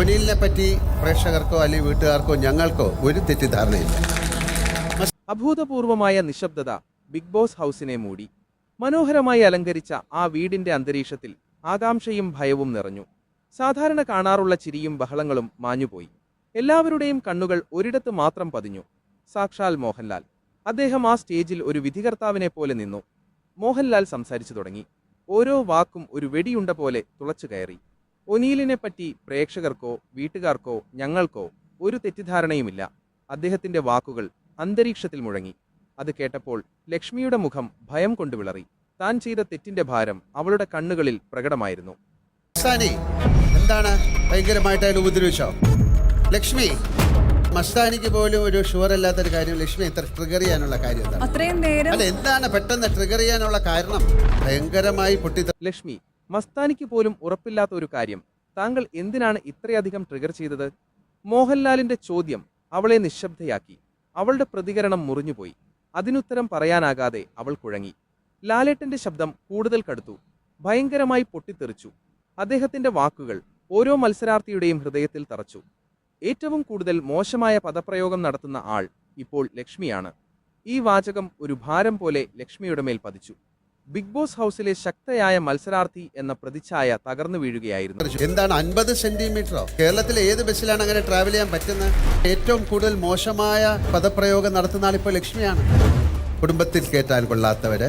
ഒനിലിനെ പറ്റി പ്രേക്ഷകർക്കോ അല്ലെങ്കിൽ വീട്ടുകാർക്കോ ഞങ്ങൾക്കോ ഒരു തെറ്റിദ്ധാരണയില്ല. അഭൂതപൂർവമായ നിശബ്ദത ബിഗ് ബോസ് ഹൗസിനെ മൂടി. മനോഹരമായി അലങ്കരിച്ച ആ വീടിന്റെ അന്തരീക്ഷത്തിൽ ആകാംക്ഷയും ഭയവും നിറഞ്ഞു. സാധാരണ കാണാറുള്ള ചിരിയും ബഹളങ്ങളും മാഞ്ഞുപോയി. എല്ലാവരുടെയും കണ്ണുകൾ ഒരിടത്ത് മാത്രം പതിഞ്ഞു. സാക്ഷാൽ മോഹൻലാൽ. അദ്ദേഹം ആ സ്റ്റേജിൽ ഒരു വിധികർത്താവിനെ പോലെ നിന്നു. മോഹൻലാൽ സംസാരിച്ചു തുടങ്ങി. ഓരോ വാക്കും ഒരു വെടിയുണ്ട പോലെ തുളച്ചു കയറി ഒനീലിനെ പറ്റി പ്രേക്ഷകർക്കോ വീട്ടുകാർക്കോ ഞങ്ങൾക്കോ ഒരു തെറ്റിദ്ധാരണയുമില്ല. അദ്ദേഹത്തിന്റെ വാക്കുകൾ അന്തരീക്ഷത്തിൽ മുഴങ്ങി. അത് കേട്ടപ്പോൾ ലക്ഷ്മിയുടെ മുഖം ഭയം കൊണ്ട് വിളറി. താൻ ചെയ്ത തെറ്റിന്റെ ഭാരം അവളുടെ കണ്ണുകളിൽ പ്രകടമായിരുന്നു. മസ്താനി എന്താണ് ഭയങ്കരമായിട്ട് അതിൽ ഉപദ്രവിച്ചോ? ലക്ഷ്മി മസ്താനിക്ക് പോലും ഒരു ഷുവർ അല്ലാത്തൊരു കാര്യം ലക്ഷ്മി ഇത്ര ട്രിഗർ ചെയ്യാനുള്ള കാര്യം അത്രയും നേരം അല്ല എന്താണ് പെട്ടെന്ന് ട്രിഗർ ചെയ്യാനുള്ള കാരണം? ഭയങ്കരമായി പൊട്ടി ലക്ഷ്മി മസ്താനിക്ക് പോലും ഉറപ്പില്ലാത്ത ഒരു കാര്യം താങ്കൾ എന്തിനാണ് ഇത്രയധികം ട്രിഗർ ചെയ്തത്? മോഹൻലാലിന്റെ ചോദ്യം അവളെ നിശബ്ദയാക്കി. അവളുടെ പ്രതികരണം മുറിഞ്ഞുപോയി. അതിനുത്തരം പറയാനാകാതെ അവൾ കുഴങ്ങി. ലാലേട്ടന്റെ ശബ്ദം കൂടുതൽ കടുത്തു. ഭയങ്കരമായി പൊട്ടിത്തെറിച്ചു. അദ്ദേഹത്തിന്റെ വാക്കുകൾ ഓരോ മത്സരാർത്ഥിയുടെയും ഹൃദയത്തിൽ തറച്ചു. ഏറ്റവും കൂടുതൽ മോശമായ പദപ്രയോഗം നടത്തുന്ന ആൾ ഇപ്പോൾ ലക്ഷ്മിയാണ്. ഈ വാചകം ഒരു ഭാരം പോലെ ലക്ഷ്മിയുടെ മേൽ പതിച്ചു. ബിഗ് ബോസ് ഹൗസിലെ ശക്തയായ മത്സരാർത്ഥി എന്ന പ്രതിച്ഛായ തകർന്നു വീഴുകയായിരുന്നു. എന്താണ് അൻപത് സെന്റിമീറ്ററോ? കേരളത്തിലെ ഏത് ബസ്സിലാണ് അങ്ങനെ ട്രാവൽ ചെയ്യാൻ പറ്റുന്നത് ഏറ്റവും കൂടുതൽ മോശമായ പദപ്രയോഗം നടത്തുന്ന ആളിപ്പോൾ ലക്ഷ്മിയാണ്. കുടുംബത്തിൽ കേട്ടാൽ കൊള്ളാത്തവര്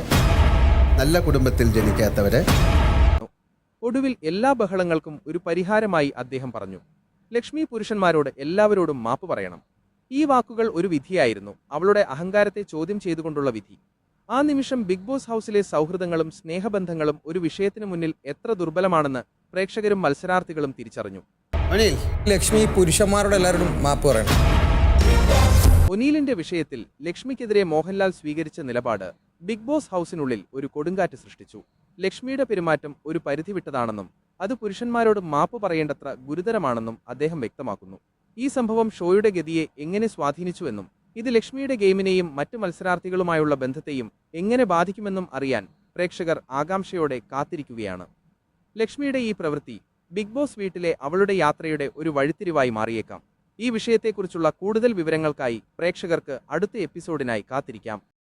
നല്ല കുടുംബത്തിൽ ജനിക്കാത്തവര്. ഒടുവിൽ എല്ലാ ബഹളങ്ങൾക്കും ഒരു പരിഹാരമായി അദ്ദേഹം പറഞ്ഞു. ലക്ഷ്മി പുരുഷന്മാരോട് എല്ലാവരോടും മാപ്പ് പറയണം. ഈ വാക്കുകൾ ഒരു വിധിയായിരുന്നു. അവളുടെ അഹങ്കാരത്തെ ചോദ്യം ചെയ്തുകൊണ്ടുള്ള വിധി. ആ നിമിഷം ബിഗ് ബോസ് ഹൗസിലെ സൗഹൃദങ്ങളും സ്നേഹബന്ധങ്ങളും ഒരു വിഷയത്തിന് മുന്നിൽ എത്ര ദുർബലമാണെന്ന് പ്രേക്ഷകരും മത്സരാർത്ഥികളും തിരിച്ചറിഞ്ഞു. അനിൽ ലക്ഷ്മി പുരുഷന്മാരുടെ എല്ലാവരും മാപ്പ് പറയണം. ഒനീലിന്റെ വിഷയത്തിൽ ലക്ഷ്മിക്കെതിരെ മോഹൻലാൽ സ്വീകരിച്ച നിലപാട് ബിഗ് ബോസ് ഹൗസിനുള്ളിൽ ഒരു കൊടുങ്കാറ്റ് സൃഷ്ടിച്ചു. ലക്ഷ്മിയുടെ പെരുമാറ്റം ഒരു പരിധി വിട്ടതാണെന്നും അത് പുരുഷന്മാരോട് മാപ്പ് പറയേണ്ടത്ര ഗുരുതരമാണെന്നും അദ്ദേഹം വ്യക്തമാക്കുന്നു. ഈ സംഭവം ഷോയുടെ ഗതിയെ എങ്ങനെ സ്വാധീനിച്ചുവെന്നും ഇത് ലക്ഷ്മിയുടെ ഗെയിമിനെയും മറ്റു മത്സരാർത്ഥികളുമായുള്ള ബന്ധത്തെയും എങ്ങനെ ബാധിക്കുമെന്നും അറിയാൻ പ്രേക്ഷകർ ആകാംക്ഷയോടെ കാത്തിരിക്കുകയാണ്. ലക്ഷ്മിയുടെ ഈ പ്രവൃത്തി ബിഗ് ബോസ് വീട്ടിലെ അവളുടെ യാത്രയുടെ ഒരു വഴിത്തിരിവായി മാറിയേക്കാം. ഈ വിഷയത്തെക്കുറിച്ചുള്ള കൂടുതൽ വിവരങ്ങൾക്കായി പ്രേക്ഷകർക്ക് അടുത്ത എപ്പിസോഡിനായി കാത്തിരിക്കാം.